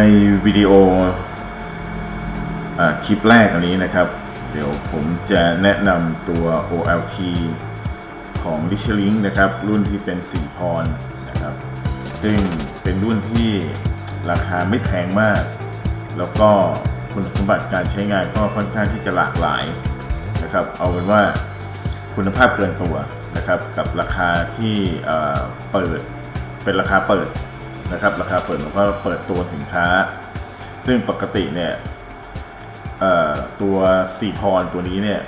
ในวิดีโออคลิปแรกอันนี้นะครับ เดี๋ยวผมจะแนะนำตัว OLT ของ r i c h l i n k นะครับ รุ่นที่เป็นสีพรนะครับ ซึ่งเป็นรุ่นที่ราคาไม่แพงมาก แล้วก็คุณสมบัติการใช้งานก็ค่อนข้างที่จะหลากหลายนะครับ เอาเป็นว่าคุณภาพเกินตัวนะครับ กับราคาที่เปิดเป็นราคาเปิด นะครับ ราคาเปิดแล้วก็เปิดตัวสินค้า ซึ่งปกติเนี่ยตัวสีพรตัวนี้เนี่ย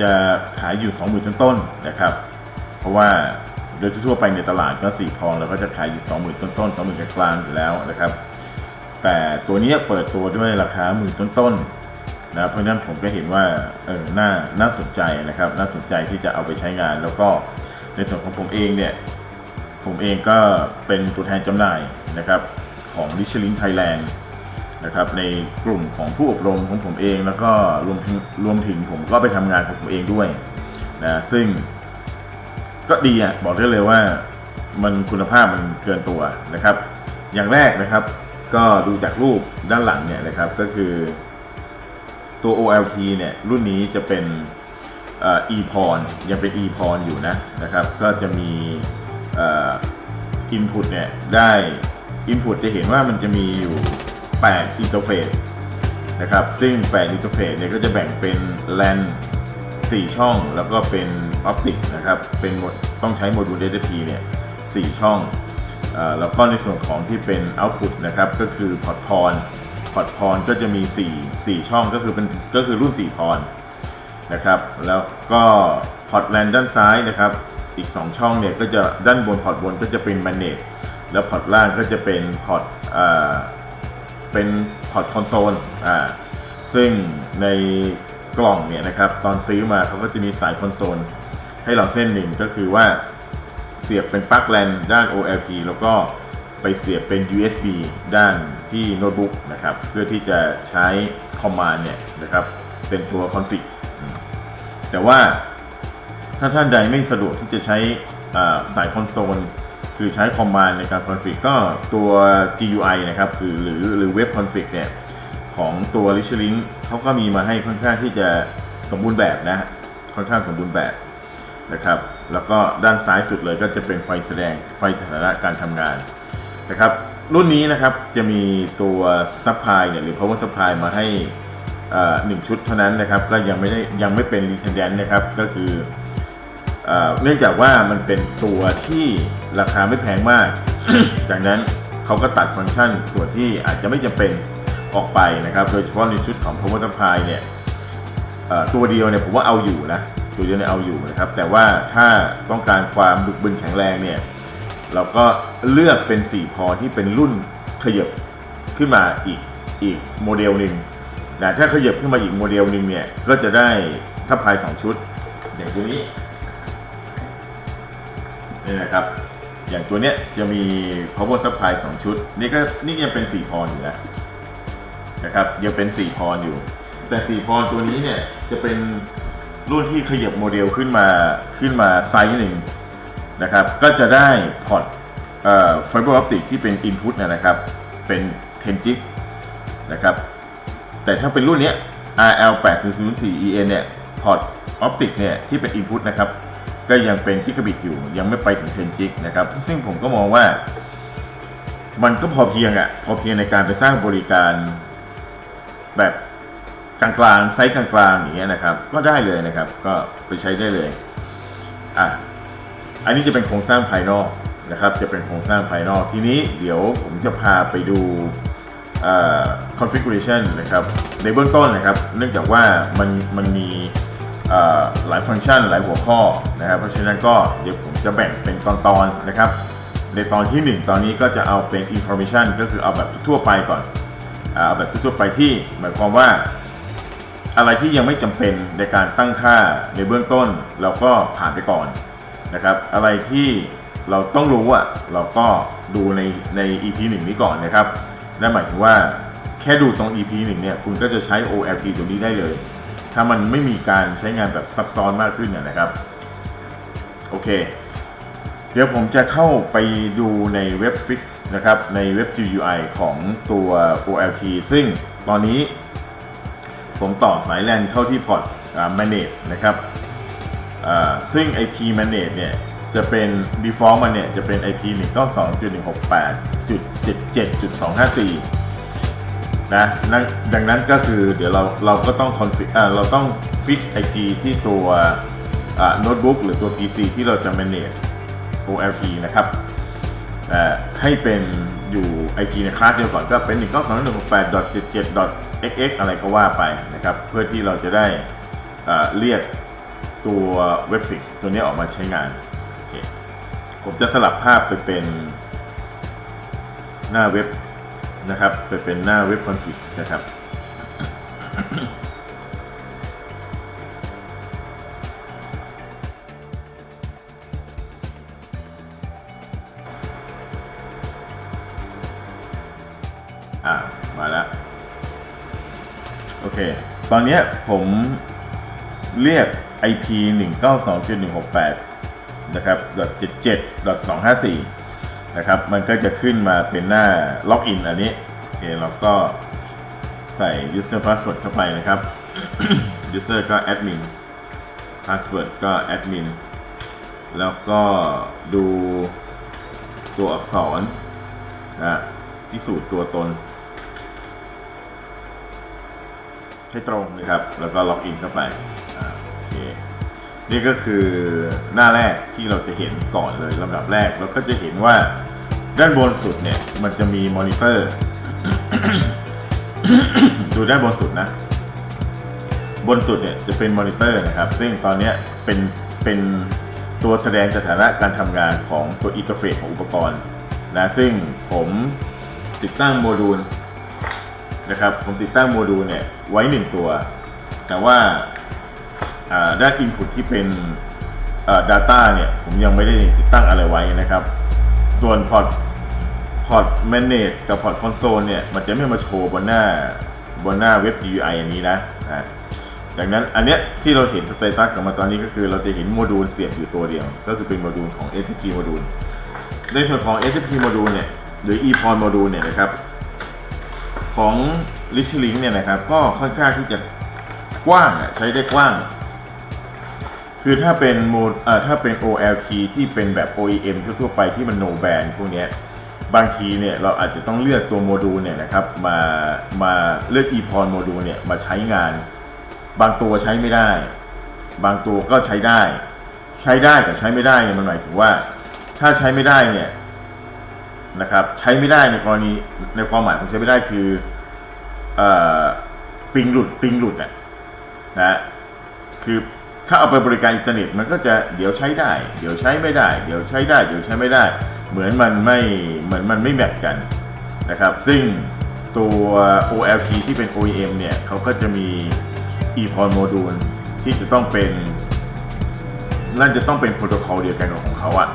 จะขายอยู่สองหมื่นต้นๆนะครับ เพราะว่าโดยทั่วไปในตลาดก็สีทองแล้วก็จะขายอยู่สองหมื่นต้นๆสองหมื่นกลางๆอยู่แล้วนะครับ แต่ตัวนี้เปิดตัวด้วยราคาหมื่นต้นๆนะเพราะนั้นผมก็เห็นว่าเออน่าน่าสนใจนะครับ น่าสนใจที่จะเอาไปใช้งานแล้วก็ในส่วนของผมเองเนี่ย ผมเองก็เป็นตัวแทนจำหน่ายนะครับของ r i c h l i n k Thailand นะครับในกลุ่มของผู้อบรมของผมเองแล้วก็รวมถึงรวมถึงผมก็ไปทำงานของผมเองด้วยนะซึ่งก็ดีอะบอกได้เลยว่ามันคุณภาพมันเกินตัวนะครับ อย่างแรกนะครับก็ดูจากรูปด้านหลังเนี่ยนะครับก็คือตัว OLT เนี่ยรุ่นนี้จะเป็นเอ่อ e-pon ยังเป็น e-pon อยู่นะนะครับ ก็จะมี อ่อ input เนี่ยได้ input จะเห็นว่ามันจะมีอยู่8 interface นะครับ ซึ่ง8 interface เนี่ยก็จะแบ่งเป็น LAN 4 ช่อง แล้วก็เป็น optic นะครับ เป็นหมดต้องใช้โมดูล DSP เนี่ย 4 ช่องอแล้วก็ในส่วนของที่เป็น output นะครับ ก็คือพอร์ตพรพอร์ตพรก็จะมี 4 4 ช่องก็คือเป็นก็คือรุ่น 4 พรนะครับ แล้วก็พอร์ตแลนด้านซ้ายนะครับ อีก 2 ช่องเนี่ยก็จะด้านบนพอร์ตบนก็จะเป็นแมนเนจแล้วพอร์ตล่างก็จะเป็นพอร์ตเป็นพอร์ตคอนโซลอ่าซึ่งในกล่องเนี่ยนะครับตอนซื้อมาเขาก็จะมีสายคอนโซลให้เราเส้นหนึ่งก็คือว่าเสียบเป็นปลั๊กแลนด้าน OLT แล้วก็ไปเสียบเป็น USB ด้านที่โน้ตบุ๊กนะครับ เพื่อที่จะใช้คอมมานด์เนี่ยนะครับ เป็นตัวคอนฟิกแต่ว่า ถ้าท่านใดไม่สะดวกที่จะใช้สายคอนโซลคือใช้คอมมานด์ในการคอนฟิกก็ตัว GUI นะครับคือหรือหรือเว็บคอนฟิกเนี่ยของตัว r i c h l i n k เขาก็มีมาให้ค่อนข้างที่จะสมบูรณ์แบบนะค่อนข้างสมบูรณ์แบบนะครับ แล้วก็ด้านซ้ายสุดเลยก็จะเป็นไฟแสดงไฟสถานะการทำงานนะครับ รุ่นนี้นะครับจะมีตัวซัพพลายเนี่ยหรือ power supply มาให้หนึ่งชุดเท่านั้นนะครับ ก็ยังไม่ได้ยังไม่เป็นรีเทนแดนนะครับ ก็คือ เอ่อเนื่องจากว่ามันเป็นตัวที่ราคาไม่แพงมาก จากนั้นเขาก็ตัดฟังก์ชันส่วนที่อาจจะไม่จำเป็นออกไปนะครับ โดยเฉพาะในชุดของ Power Supply เนี่ยเอ่อตัวเดียวเนี่ยผมว่าเอาอยู่นะ ตัวเดียวเนี่ยเอาอยู่นะครับ แต่ว่าถ้าต้องการความบึกบึนแข็งแรงเนี่ย เราก็เลือกเป็นสี่พอที่เป็นรุ่นขยับขึ้นมาอีกอีกโมเดลหนึ่งนะถ้าขยับขึ้นมาอีกโมเดลหนึ่งเนี่ย ก็จะได้ทัพพลายสองชุดอย่างตัวนี้ นี่นะครับ อย่างตัวเนี้ยจะมี power supply สองชุด นี่ก็นี่ยังเป็นสี่พรอยู่นะนะครับยังเป็นสี่พรอยู่ แต่สี่พรตัวนี้เนี่ยจะเป็นรุ่นที่ขยับโมเดลขึ้นมาขึ้นมาไซส์หนึ่งนะครับ ก็จะได้พอร์ตไฟเบอร์ออปติกที่เป็น Input นะนะครับ เป็น10จิกนะครับ แต่ถ้าเป็นรุ่นเนี้ย RL 8 0 0 4 EN เนี่ย พอร์ตออปติกเนี่ย ที่เป็น Input นะครับ ก็ยังเป็นกิกะบิตอยู่ ยังไม่ไปถึง10จิกนะครับ ซึ่งผมก็มองว่า มันก็พอเพียงอะ่ะ พอเพียงในการไปสร้างบริการแบบกลางๆไซส์กลางๆอย่างเงี้ยนะครับ ก็ได้เลยนะครับ ก็ไปใช้ได้เลยอะอันนี้จะเป็นโครงสร้างภายนอกนะครับ จะเป็นโครงสร้างภายนอกทีนี้เดี๋ยวผมจะพาไปดูอ่อ configuration นะครับ ในเบื้องต้นนะครับ เนื่องจากว่ามันมันมี หลายฟังก์ชันหลายหัวข้อนะครับ เพราะฉะนั้นก็เดี๋ยวผมจะแบ่งเป็นตอนๆนะครับ ในตอนที่ 1 ตอนนี้ก็จะเอาเป็น information ก็คือเอาแบบทั่วไปก่อนเอาแบบทั่วไปที่หมายความว่า อะไรที่ยังไม่จำเป็นในการตั้งค่าในเบื้องต้น เราก็ผ่านไปก่อนนะครับ อะไรที่เราต้องรู้อะเราก็ดูในใน EP 1 นี้ก่อนนะครับนั่นหมายถึงว่าแค่ดูตรง EP 1 เนี่ยคุณก็จะใช้ OLT ตัวนี้ได้เลย ถ้ามันไม่มีการใช้งานแบบซับซ้อนมากขึ้นเนี่ยนะครับ โอเค เดี๋ยวผมจะเข้าไปดูในเว็บฟิกนะครับ ในเว็บ GUI ของตัว OLT ซึ่งตอนนี้ ผมต่อสายแลนเข้าที่พอร์ต manage นะครับซึ่ง IP manage เนี่ยจะเป็น default มันเนี่ยจะเป็น IP 192.168.77.254 นะนนดังนั้นก็คือเดี๋ยวเราเราก็ต้อง config อ่าเราต้องฟิก IP ที่ตัวโน้ตบุ๊กหรือตัว PC ที่เราจะ manage OLT นะครับให้เป็นอยู่ IP ในคลาสเดียวก่อนก็เป็น 192.168.77.xx อะไรก็ว่าไปนะครับ เพื่อที่เราจะได้เรียกตัวเว็บฟิกตัวนี้ออกมาใช้งาน ผมจะสลับภาพไปเป็นหน้าเว็บ นะครับไปเป็นหน้าเว็บคอนฟิกนะครับอ่ามาแล้ว โอเค ตอนนี้ผมเรียก IP 192.168 นะครับ .77 .254 นะครับ มันก็จะขึ้นมาเป็นหน้าล็อกอินอันนี้โอเคเราก็ใส่ user password เข้าไปนะครับ user ก็ admin password ก็ admin แล้วก็ดูตัวอักษรนะพิสูจน์ตัวตน ให้ตรงนะครับ แล้วก็ล็อกอินเข้าไปโอเค นี่ก็คือหน้าแรกที่เราจะเห็นก่อนเลยลำดับแรกเราก็จะเห็นว่าด้านบนสุดเนี่ยมันจะมีมอนิเตอร์ดูด้านบนสุดนะ บนสุดเนี่ยจะเป็นมอนิเตอร์นะครับ ซึ่งตอนนี้เป็นเป็นตัวแสดงสถานะการทำงานของตัวอินเทอร์เฟซของอุปกรณ์นะซึ่งผมติดตั้งโมดูลนะครับผมติดตั้งโมดูลเนี่ยไว้หนึ่งตัว แต่ว่า อ่าด้าน Input ที่เป็น Data เนี่ย ผมยังไม่ได้ติดตั้งอะไรไว้นะครับ ส่วนพอร์ตพอร์ต Manage กับพอร์ต Console เนี่ย มันจะไม่มาโชว์บนหน้าบนหน้าเว็บ GUI อันนี้นะดังนั้นอันเนี้ยที่เราเห็นสเตตัสกับมาตอนนี้ก็คือเราจะเห็นโมดูลเสียบอยู่ตัวเดียว ก็คือเป็นโมดูลของ SCP โมดูลในส่วนของ SCP โมดูลเนี่ยหรือ EPON โมดูลเนี่ยนะครับ ของ r i c h Link เนี่ยนะครับ ก็ค่อนข้างที่จะกว้างใช้ได้กว้าง คือถ้าเป็นโมดเอ่อถ้าเป็น OLT ที่เป็นแบบ OEM ทั่วๆไปที่มัน no band พวกนี้บางทีเนี่ยเราอาจจะต้องเลือกตัวโมดูลเนี่ยนะครับมามาเลือก EPON โมดูลเนี่ยมาใช้งาน บางตัวใช้ไม่ได้ บางตัวก็ใช้ได้ ใช้ได้แต่ใช้ไม่ได้เนี่ยมันหมายถึงว่า ถ้าใช้ไม่ได้เนี่ยนะครับใช้ไม่ได้ในกรณีในความหมายของใช้ไม่ได้คือเอ่อปิงหลุดปิงหลุดอะนะคือ ถ้าเอาไปบริการอินเทอร์เน็ตมันก็จะเดี๋ยวใช้ได้ เดี๋ยวใช้ไม่ได้ เดี๋ยวใช้ได้ เดี๋ยวใช้ไม่ได้ เหมือนมันไม่เหมือนมันไม่แมทกันนะครับ ซึ่งตัว OLT ที่เป็น OEM เนี่ยเขาก็จะมี EPON โมดูลที่จะต้องเป็นนั่นจะต้องเป็นโปรโตคอลเดียวกันของเขาอะ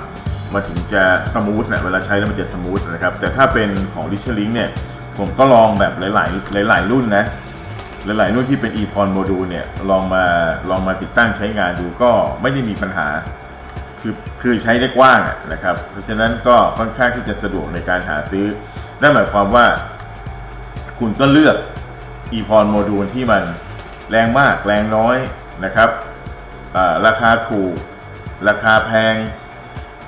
มันถึงจะสมูทนะเวลาใช้แล้วมันจะสมูทนะครับ แต่ถ้าเป็นของ r i c h Link เนี่ยผมก็ลองแบบหลาย ๆ หลาย ๆ รุ่นนะ หลายๆรุ่นที่เป็น EPON โมดูลเนี่ยลองมาลองมาติดตั้งใช้งานดูก็ไม่ได้มีปัญหา คือคือใช้ได้กว้างนะครับ เพราะฉะนั้นก็ค่อนข้างที่จะสะดวกในการหาซื้อนั่นหมายความว่า คุณก็เลือก EPON โมดูลที่มันแรงมากแรงน้อยนะครับราคาถูก ราคาแพง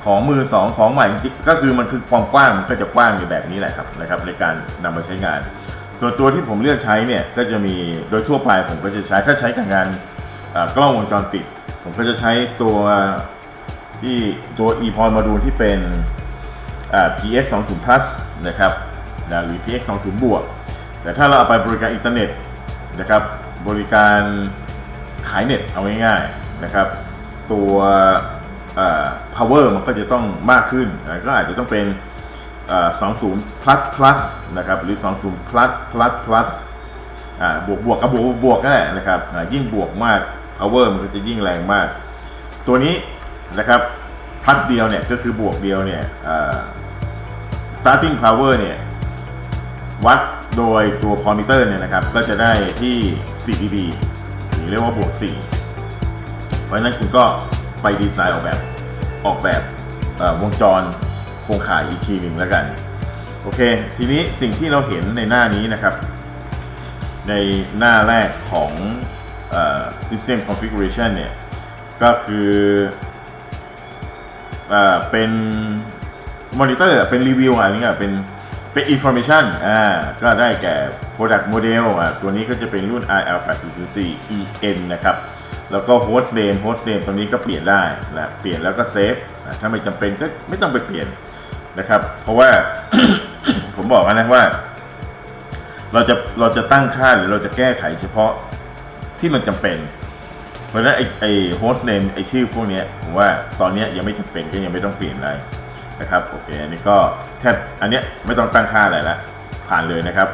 ของมือสองของใหม่ก็คือมันคือความกว้างมันก็จะกว้างในแบบนี้แหละครับนะครับ ในการนำมาใช้งาน ส่วนตัวที่ผมเลือกใช้เนี่ยก็จะมีโดยทั่วไปผมก็จะใช้ถ้าใช้กับงานกล้องวงจรปิด ผมก็จะใช้ตัวที่ตัว EPON มาดูลที่เป็นอ่า PX 2 0 plus นะครับนะหรือ PX 2 0บวก แต่ถ้าเราเอาไปบริการอินเทอร์เน็ตนะครับบริการขายเน็ตเอาง่ายๆนะครับ ตัว power มันก็จะต้องมากขึ้นนะก็อาจจะต้องเป็น เอ่อ20 plus plus นะครับหรือ20 plus plus plus อ่าบวกบวกกับบวกบวกก็แหละนะครับยิ่งบวกมาก power มันก็จะยิ่งแรงมาก ตัวนี้นะครับพัดเดียวเนี่ยก็คือบวกเดียวเนี่ย starting power เนี่ยวัดโดยตัวพอมิเตอร์เนี่ยนะครับ ก็จะได้ที่ 4 dB หรือเรียกว่าบวก 4 เพราะฉะนั้นคุณก็ไปดีไซน์ออกแบบออกแบบวงจร ครงข่ายอีกทีหนึ่งแล้วกัน โอเค ทีนี้สิ่งที่เราเห็นในหน้านี้นะครับ ในหน้าแรกของอ System Configuration เนี่ย ก็คือเอ่อเป็นมอนิเตอร์เป็นรีวิวอะไรเงี้ยเป็นเป็น information อ่าก็ได้แก่ product model อ่าตัวนี้ก็จะเป็นรุ่น RL804 EN นะครับ แล้วก็ host name host name ตัวนี้ก็เปลี่ยนได้นะเปลี่ยนแล้วก็เซฟถ้าไม่จำเป็นก็ไม่ต้องไปเปลี่ยน นะครับ เพราะว่าผมบอกแล้วนะว่า เราจะเราจะตั้งค่าหรือเราจะแก้ไขเฉพาะที่มันจำเป็น เพราะฉะนั้นไอไอโฮสต์เนมไอชื่อพวกนี้ผมว่าตอนนี้ยังไม่จำเป็นก็ยังไม่ต้องเปลี่ยนอะไรนะครับโอเคอันนี้ก็แค่อันเนี้ยไม่ต้องตั้งค่าอะไรละผ่านเลยนะครับ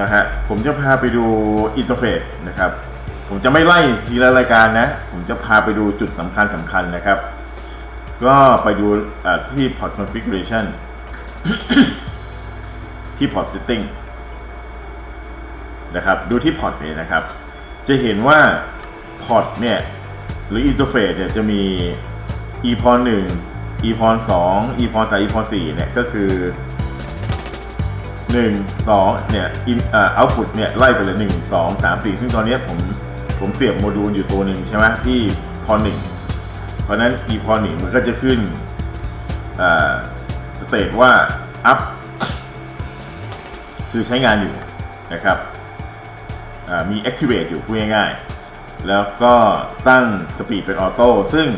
นะฮะผมจะพาไปดูอินเทอร์เฟซนะครับ ผมจะไม่ไล่ทีละรายการนะ ผมจะพาไปดูจุดสำคัญสำคัญนะครับ ก็ไปดูที่ port configuration ที่ port setting นะครับ ดูที่ port เนี่ยนะครับ จะเห็นว่า port เนี่ย หรือ interface เนี่ยจะมี epon 1 epon 2 epon 3 epon 4เนี่ยก็คือ 1 2เนี่ย in อ่า output เนี่ยไล่ไปเลย 1 2 3 4 ซึ่งตอนนี้ผมผมเสียบโมดูลอยู่ตัวหนึ่งใช่ไหมที่ pon 1 เพราะนั้น epon 1มันก็จะขึ้นสเตตว่า up คือใช้งานอยู่นะครับมี activate อยู่พูดง่ายๆ แล้วก็ตั้งสปีดเป็นออโต้ซึ่ง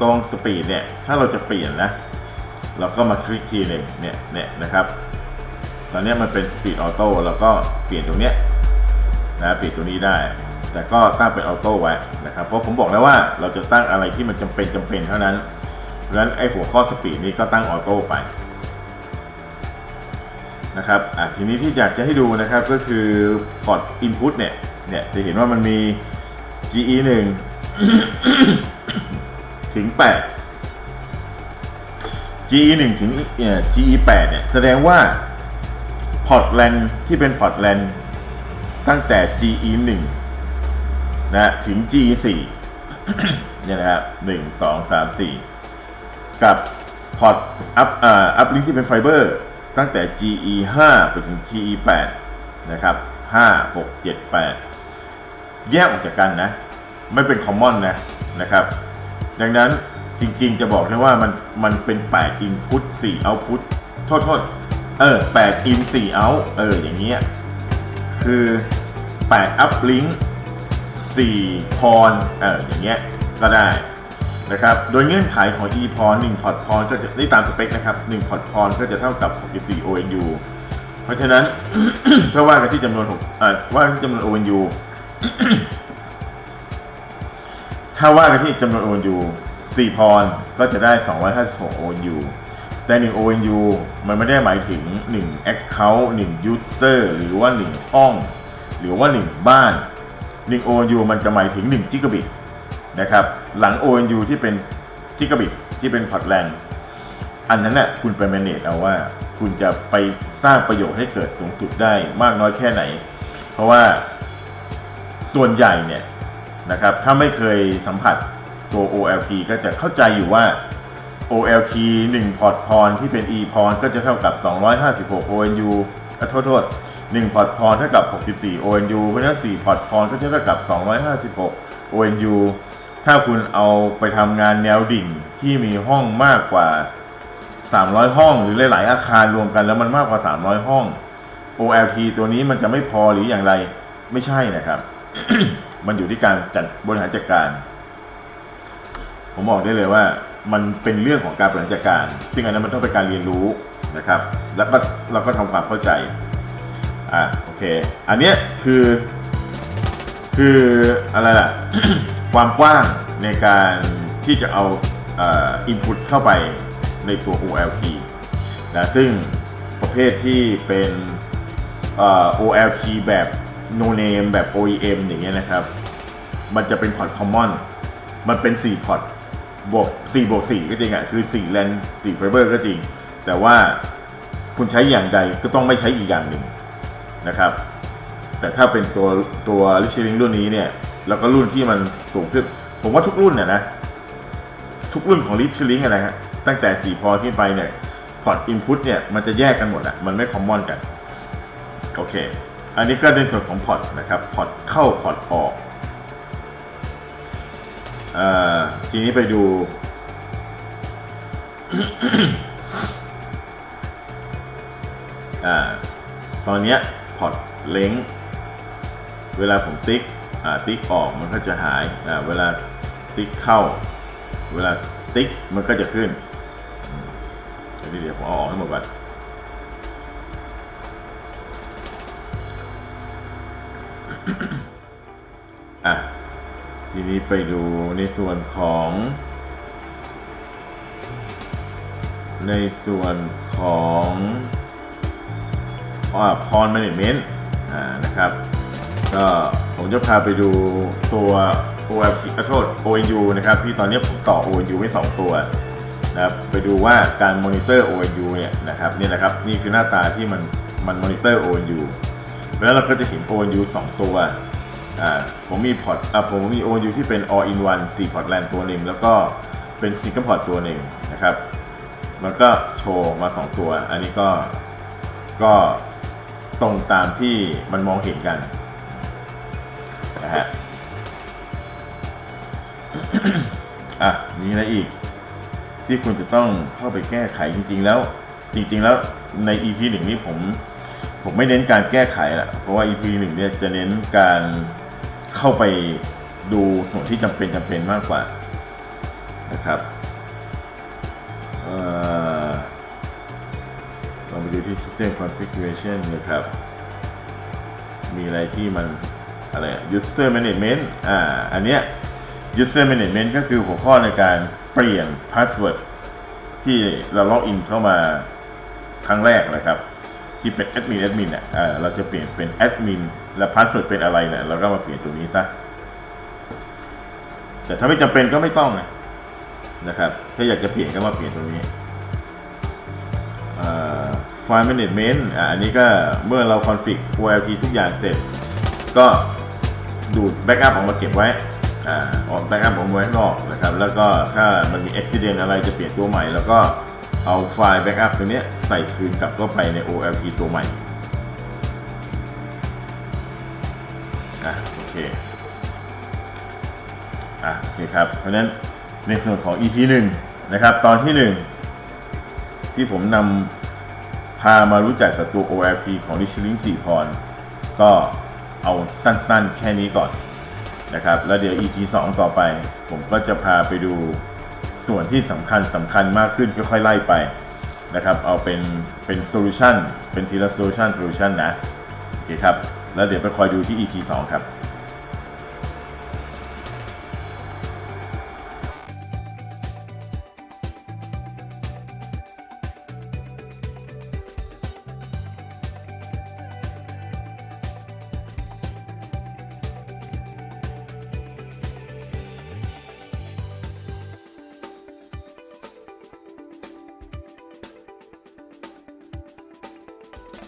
ตรงสปีดเนี่ย ถ้าเราจะเปลี่ยนนะ เราก็มาคลิกทีหนึ่งเนี่ยเนี่ยนะครับ ตอนนี้มันเป็นสปีดออโต้แล้วก็เปลี่ยนตรงเนี้ยนะเปลี่ยนตัวนี้ได้ แต่ก็ตั้งเป็นออโต้ไว้นะครับ เพราะผมบอกแล้วว่าเราจะตั้งอะไรที่มันจำเป็นจำเป็นเท่านั้นเพราะฉะนั้นไอ้หัวข้อสปีดนี้ก็ตั้งออโต้ไปนะครับอะทีนี้ที่อยากจะให้ดูนะครับก็คือพอร์ต input เนี่ย เนี่ยจะเห็นว่ามันมี GE 1ถึง 8 GE 1ถึงเอ่อ GE 8เนี่ยแสดงว่าพอร์ตแลนที่เป็นพอร์ตแลนตั้งแต่ GE 1 นะถึง G4 เนี่ยนะครับ1 2 3 4กับพอร์ตอัพอ่าอัพลิงที่เป็นไฟเบอร์ตั้งแต่ GE 5ไปถึง GE 8นะครับ5 6 7 8 แยกออกจากกันนะ ไม่เป็นคอมมอนนะนะครับ ดังนั้นจริงๆจะบอกได้ว่ามันมันเป็น 8 input 4 output โทษโทษเออ8 in 4 out เอออย่างเงี้ยคือ 8 uplink 4 pon เอออย่างเงี้ยก็ได้นะครับ โดยเงื่อนไขของ e p o n 1พอร์ต pon ก็จะได้ตามสเปคนะครับ1พอร์ต pon ก็จะเท่ากับ 64 ONU เพราะฉะนั้นถ้าว่ากันที่จำนวน6เอ่าว่าที่จำนวน ONU ถ้าว่ากันที่จำนวน ONU 4พรก็จะได้ 256 ONU แต่1 ONU มันไม่ได้หมายถึง 1 Account 1 User หรือว่า 1 ห้อง หรือว่า 1 บ้าน 1 ONU มันจะหมายถึง1 Gigabit นะครับหลัง ONU ที่เป็น Gigabit ที่เป็นพอร์ตแลนอันนั้นน่ะคุณไป manage เอาว่า คุณจะไปสร้างประโยชน์ให้เกิดสูงสุดได้มากน้อยแค่ไหน เพราะว่าส่วนใหญ่เนี่ยนะครับถ้าไม่เคยสัมผัสตัว OLT ก็จะเข้าใจอยู่ว่า OLT 1พอร์ตพรที่เป็น E พรก็จะเท่ากับ 256 ONU อโทษโทษ 1พอร์ตพรเท่ากับ 64 ONU เพราะฉะนั้น4พอร์ตพรก็จะเท่ากับ 256 ONU ถ้าคุณเอาไปทำงานแนวดิ่งที่มีห้องมากกว่า 300 ห้อง หรือหลาย ๆ อาคารรวมกันแล้วมันมากกว่า 300 ห้อง OLT ตัวนี้มันจะไม่พอหรืออย่างไรไม่ใช่นะครับ มันอยู่ที่การจัดบริหารจัดการ ผมบอกได้เลยว่ามันเป็นเรื่องของการบริหารจัดการ ซึ่งอันนั้นมันต้องเป็นการเรียนรู้นะครับ แล้วก็เราก็ทำความเข้าใจ อะโอเค อันเนี้ยคือ คืออะไรล่ะ ความกว้างในการที่จะเอาอินพุตเข้าไปในตัว OLT นะซึ่งประเภทที่เป็นอ่อ OLT แบบ no name แบบ OEM อย่างเงี้ยนะครับ มันจะเป็นพอร์ต common มันเป็น 4 พอร์ตบวก4บวก4ก็จริงอะคือ4 LAN 4 fiber ก็จริง แต่ว่าคุณใช้อย่างใดก็ต้องไม่ใช้อีกอย่างหนึ่ง นะครับ แต่ถ้าเป็นตัวตัวลิชลิงรุ่นนี้เนี่ย แล้วก็รุ่นที่มันสูงขึ้น ผมว่าทุกรุ่นเนี่ยนะ ทุกรุ่นของลิชลิงอะไรฮะตั้งแต่สี่พอขึ้นไปเนี่ยพอร์ตอินพุตเนี่ยมันจะแยกกันหมดอะมันไม่คอมมอนกัน โอเค อันนี้ก็ในส่วนของพอร์ตนะครับพอร์ตเข้าพอร์ตออกอทีนี้ไปดูอ่าตอนเนี้ย พอร์ตเล้งเวลาผมติ๊กติ๊กออกมันก็จะหายเวลาติ๊กเข้า เวลาติ๊กมันก็จะขึ้นอืมเดี๋ยวเดี๋ยวผมเอาออกให้หมดก่อนอะทีนี้ไปดูในส่วนของ ในส่วนของ พร management อ่านะครับก็ผมจะพาไปดูตัว OLP ขอโทษ ONU นะครับที่ตอนนี้ผมต่อ ONU ไว้2ตัวนะครับไปดูว่าการมอนิเตอร์ ONU เนี่ยนะครับนี่แหละครับนี่คือหน้าตาที่มันมันมอนิเตอร์ ONU แล้วเราก็จะเห็น ONU 2 ตัวอ่าผมมีพอร์ตอ่าผมมี ONU ที่เป็น all in one 4พอร์ตแลนตัวหนึ่งแล้วก็เป็น single port ตัวหนึ่งนะครับมันก็โชว์มา 2 ตัว อันนี้ก็ก็ ตรงตามที่มันมองเห็นกันนะฮะอะมีอะไรอีก ที่คุณจะต้องเข้าไปแก้ไขจริง ๆ แล้ว จริง ๆ แล้วใน EP หนึ่งนี้ผม ผมไม่เน้นการแก้ไขละเพราะว่า EP หนึ่งเนี่ยจะเน้นการเข้าไปดูส่วนที่จำเป็นจำเป็นมากกว่านะครับ ลองไปดูที่ System Configuration นะครับ มีอะไรที่มันอะไรอะ User Management อ่า อันเนี้ย User Management ก็คือหัวข้อในการเปลี่ยน Password ที่เราล็อกอินเข้ามาครั้งแรกนะครับ ที่เป็นแอดมินแอดมินเนี่ยอ่าเราจะเปลี่ยนเป็นแอดมินและพาสเวิร์ดเป็นอะไรเนี่ยเราก็มาเปลี่ยนตรงนี้ซะแต่ถ้าไม่จำเป็นก็ไม่ต้องนะนะครับ ถ้าอยากจะเปลี่ยนก็มาเปลี่ยนตรงนี้อ่า ไฟล์ management อ่าอันนี้ก็เมื่อเราคอนฟิก OLT ทุกอย่างเสร็จ ก็ดูดแบ็กอัพออกมาเก็บไว้อ่าออกแบ็กอัพออกมาไว้ข้างนอกนะครับ แล้วก็ถ้ามันมีอุบิเหตุอะไรจะเปลี่ยนตัวใหม่ แล้วก็เอาไฟล์แบ็กอัพตัวเนี้ยใส่คืนกลับเข้าไปใน OLT ตัวใหม่อะโอเคอะโอเคครับ เพราะฉะนั้นในส่วนของ EP 1 นะครับ ตอนที่ 1 ที่ผมนำ พามารู้จักกับตัว OLP ของ r i c h l i n k 4พร ก็เอาสั้นๆแค่นี้ก่อนนะครับ แล้วเดี๋ยว EP 2 ต่อไป ผมก็จะพาไปดูส่วนที่สำคัญสำคัญมากขึ้นค่อยๆไล่ไปนะครับ เอาเป็นเป็นโซลูชันเป็นทีละโซลูชันโซลูชันนะ โอเคครับ แล้วเดี๋ยวไปคอยดูที่ EP 2 ครับ